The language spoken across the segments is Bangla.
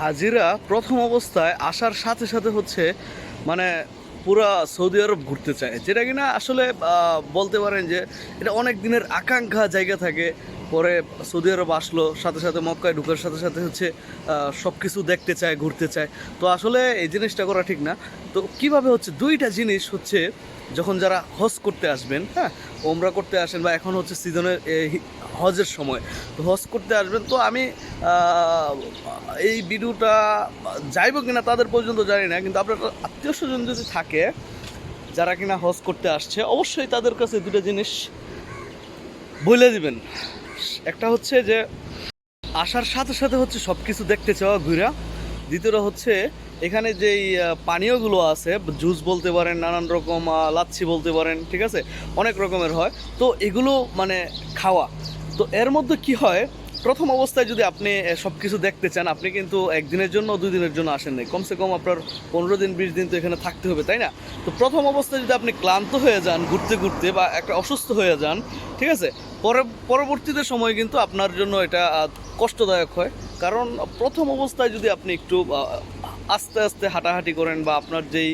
হাজিরা প্রথম অবস্থায় আসার সাথে সাথে হচ্ছে মানে পুরা সৌদি আরব ঘুরতে চায়। যেটা কিনা আসলে বলতে পারেন যে এটা অনেক দিনের আকাঙ্ক্ষা জায়গা থাকে। পরে সৌদি আরব আসলো, সাথে সাথে মক্কায় ঢুকার সাথে সাথে হচ্ছে সব কিছু দেখতে চায়, ঘুরতে চায়। তো আসলে এই জিনিসটা করা ঠিক না। তো কীভাবে হচ্ছে দুইটা জিনিস হচ্ছে, যখন যারা হজ করতে আসবেন হ্যাঁ ওমরা করতে আসেন বা এখন হচ্ছে সিজনের হজের সময়। তো হজ করতে আসবেন। তো আমি এই ভিডিওটা যাইব কিনা তাদের পর্যন্ত জানি না। কিন্তু আপনার আত্মীয় স্বজন যদি থাকে, যারা কিনা হজ করতে আসছে, অবশ্যই তাদের কাছে দুটো জিনিস বলে দিবেন। একটা হচ্ছে যে, আসার সাথে সাথে হচ্ছে সব কিছু দেখতে চাওয়া, ঘুরা। দ্বিতীয়টা হচ্ছে, এখানে যেই পানীয়গুলো আছে, জুস বলতে পারেন, নানান রকম লাচ্ছি বলতে পারেন, ঠিক আছে? অনেক রকমের হয়। তো এগুলো মানে খাওয়া। তো এর মধ্যে কি হয়? প্রথম অবস্থায় যদি আপনি সব কিছু দেখতে চান, আপনি কিন্তু একদিনের জন্য দুই দিনের জন্য আসেন নাই। কমসে কম আপনার পনেরো দিন, বিশ দিন তো এখানে থাকতে হবে, তাই না? তো প্রথম অবস্থায় যদি আপনি ক্লান্ত হয়ে যান, ঘুরতে ঘুরতে বা একটা অসুস্থ হয়ে যান, ঠিক আছে? পরে, পরবর্তীতে সময় কিন্তু আপনার জন্য এটা কষ্টদায়ক হয়। কারণ প্রথম অবস্থায় যদি আপনি একটু আস্তে আস্তে হাঁটাহাঁটি করেন বা আপনার যেই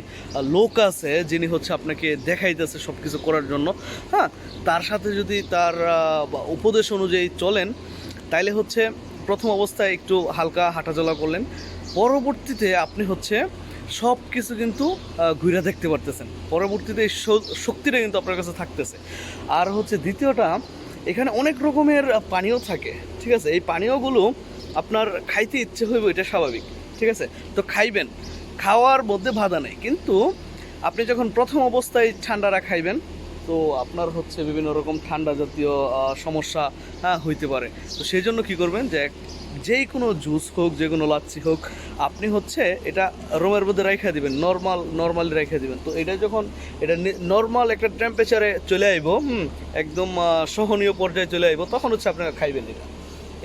লোক আছে যিনি হচ্ছে আপনাকে দেখাইতেছে সব কিছু করার জন্য হ্যাঁ? তার সাথে যদি তার উপদেশ অনুযায়ী চলেন, তাইলে হচ্ছে প্রথম অবস্থায় একটু হালকা হাঁটাচলা করলেন, পরবর্তীতে আপনি হচ্ছে সব কিছু কিন্তু ঘুরে দেখতে পারতেছেন। পরবর্তীতে এই শক্তিটা কিন্তু আপনার কাছে থাকতেছে। আর হচ্ছে দ্বিতীয়টা, এখানে অনেক রকমের পানীয় থাকে, ঠিক আছে? এই পানীয়গুলো আপনার খাইতে ইচ্ছে হইব, এটা স্বাভাবিক। ঠিক আছে? তো খাইবেন। খাওয়ার মধ্যে বাধা নেই। কিন্তু আপনি যখন প্রথম অবস্থায় ঠান্ডাটা খাইবেন, তো আপনার হচ্ছে বিভিন্ন রকম ঠান্ডা জাতীয় সমস্যা হ্যাঁ হইতে পারে। তো সেই জন্য কী করবেন যে, যেই কোনো জুস হোক, যে কোনো লাচ্ছি হোক, আপনি হচ্ছে এটা রোমের মধ্যে রেখে দিবেন। নর্মাল, নর্মালি রেখে দিবেন। তো এটা যখন এটা নর্মাল একটা টেম্পারেচারে চলে আইব, হুম, একদম সহনীয় পর্যায়ে চলে আইব, তখন হচ্ছে আপনারা খাইবেন এটা।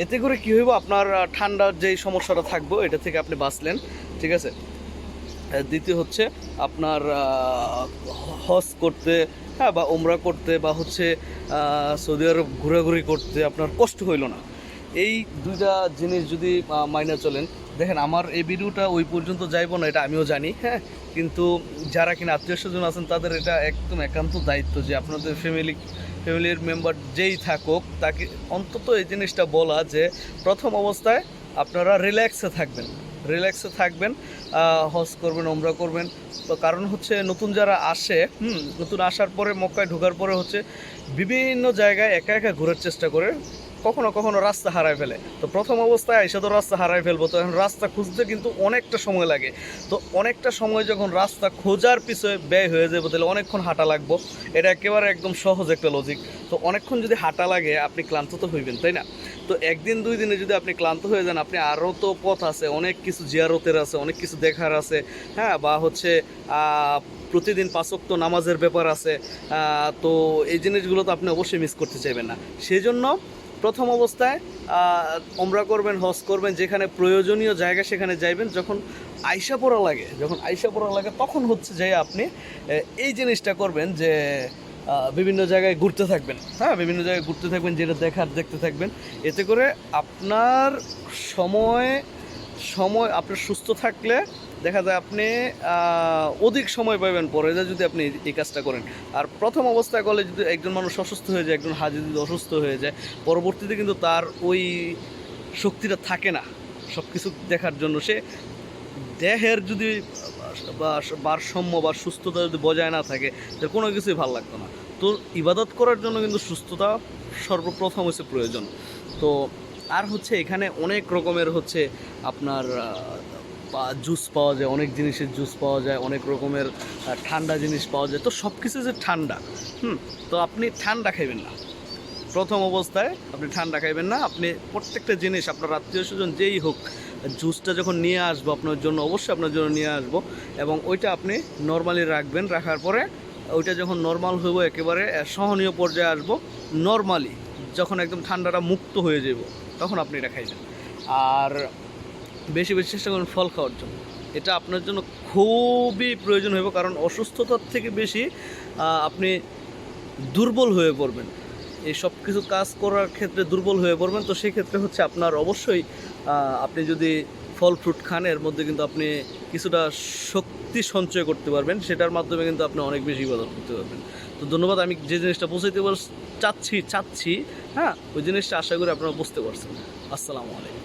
এতে করে কী হইব? আপনার ঠান্ডার যেই সমস্যাটা থাকব, এটা থেকে আপনি বাঁচলেন, ঠিক আছে? দ্বিতীয় হচ্ছে আপনার হজ করতে হ্যাঁ বা ওমরা করতে, বা হচ্ছে সৌদি আরব ঘোরাঘুরি করতে আপনার কষ্ট হইল না। এই দুইটা জিনিস যদি মাইনে চলেন, দেখেন আমার এই ভিডিওটা ওই পর্যন্ত যাইবো না, এটা আমিও জানি হ্যাঁ? কিন্তু যারা কিনা আত্মীয় স্বজন আছেন, তাদের এটা একদম একান্ত দায়িত্ব যে আপনাদের ফ্যামিলি ফ্যামিলির মেম্বার যেই থাকুক, তাকে অন্তত এই জিনিসটা বলা যে প্রথম অবস্থায় আপনারা রিল্যাক্সে থাকবেন রিল্যাক্সে থাকবেন হজ করবেন ওমরা করবেন। তো কারণ হচ্ছে নতুন যারা আসে, হুম, নতুন আসার পরে মক্কায় ঢোকার পরে হচ্ছে বিভিন্ন জায়গায় একা একা ঘোরার চেষ্টা করে কখনো কখনো রাস্তা হারায় ফেলে। তো প্রথম অবস্থায় এসে তো রাস্তা হারায় ফেলব। তো এখন রাস্তা খুঁজতে কিন্তু অনেকটা সময় লাগে। তো অনেকটা সময় যখন রাস্তা খোঁজার পিছনে ব্যয় হয়ে যাবে, তাহলে অনেকক্ষণ হাঁটা লাগবো। এটা একেবারে একদম সহজ একটা লজিক তো অনেকক্ষণ যদি হাঁটা লাগে, আপনি ক্লান্ত তো হইবেন, তাই না? তো একদিন, দুই দিনে যদি আপনি ক্লান্ত হয়ে যান, আপনি আরও তো পথ আছে, অনেক কিছু জিয়ারতের আছে, অনেক কিছু দেখার আছে হ্যাঁ? বা হচ্ছে প্রতিদিন পাঁচক্ত নামাজের ব্যাপার আছে তো এই জিনিসগুলো তো আপনি অবশ্যই মিস করতে চাইবেন না। সেই জন্য প্রথম অবস্থায় ওমরা করবেন, হজ করবেন, যেখানে প্রয়োজনীয় জায়গা সেখানে যাইবেন। যখন আইসা পড়া লাগে, যখন আইসা পড়া লাগে, তখন হচ্ছে যে আপনি এই জিনিসটা করবেন যে বিভিন্ন জায়গায় ঘুরতে থাকবেন। হ্যাঁ বিভিন্ন জায়গায় ঘুরতে থাকবেন, যেটা দেখার, দেখতে থাকবেন। এতে করে আপনার সময় সময় আপনার সুস্থ থাকলে দেখা যায় আপনি অধিক সময় পাবেন পরে যে যদি আপনি এই কাজটা করেন। আর প্রথম অবস্থায় করলে যদি একজন মানুষ অসুস্থ হয়ে যায়, একজন হাজি যদি অসুস্থ হয়ে যায়, পরবর্তীতে কিন্তু তার ওই শক্তিটা থাকে না। সব কিছু দেখার জন্য সে দেহের যদি ভারসাম্য বা সুস্থতা যদি বজায় না থাকে তাহলে কোনো কিছুই ভালো লাগতো না। তো ইবাদত করার জন্য কিন্তু সুস্থতা সর্বপ্রথম হচ্ছে প্রয়োজন। তো আর হচ্ছে এখানে অনেক রকমের হচ্ছে আপনার জুস পাওয়া যায়, অনেক জিনিসের জুস পাওয়া যায়, অনেক রকমের ঠান্ডা জিনিস পাওয়া যায়। তো সব কিছু যে ঠান্ডা, হুম, তো আপনি ঠান্ডা খাইবেন না। প্রথম অবস্থায় আপনি ঠান্ডা খাইবেন না। আপনি প্রত্যেকটা জিনিস আপনার আত্মীয় স্বজন যেই হোক জুসটা যখন নিয়ে আসব আপনার জন্য, অবশ্যই আপনার জন্য নিয়ে আসব এবং ওইটা আপনি নর্মালি রাখবেন। রাখার পরে ওইটা যখন নর্মাল হইব, একেবারে সহনীয় পর্যায়ে আসব নর্মালি যখন একদম ঠান্ডাটা মুক্ত হয়ে যাব তখন আপনি এটা খাইবেন আর বেশি বেশি চেষ্টা করুন ফল খাওয়ার জন্য। এটা আপনার জন্য খুবই প্রয়োজন হইব, কারণ অসুস্থতার থেকে বেশি আপনি দুর্বল হয়ে পড়বেন। এই সব কিছু কাজ করার ক্ষেত্রে দুর্বল হয়ে পড়বেন, তো সেক্ষেত্রে হচ্ছে আপনার অবশ্যই আপনি যদি ফল, ফ্রুট খান, এর মধ্যে কিন্তু আপনি কিছুটা শক্তি সঞ্চয় করতে পারবেন, সেটার মাধ্যমে কিন্তু আপনি অনেক বেশি ইবাদত করতে পারবেন। তো ধন্যবাদ, আমি যে জিনিসটা পৌঁছাইতে পার চাচ্ছি চাচ্ছি হ্যাঁ ওই জিনিসটা আশা করি আপনারা বুঝতে পারছেন। আসসালামু আলাইকুম।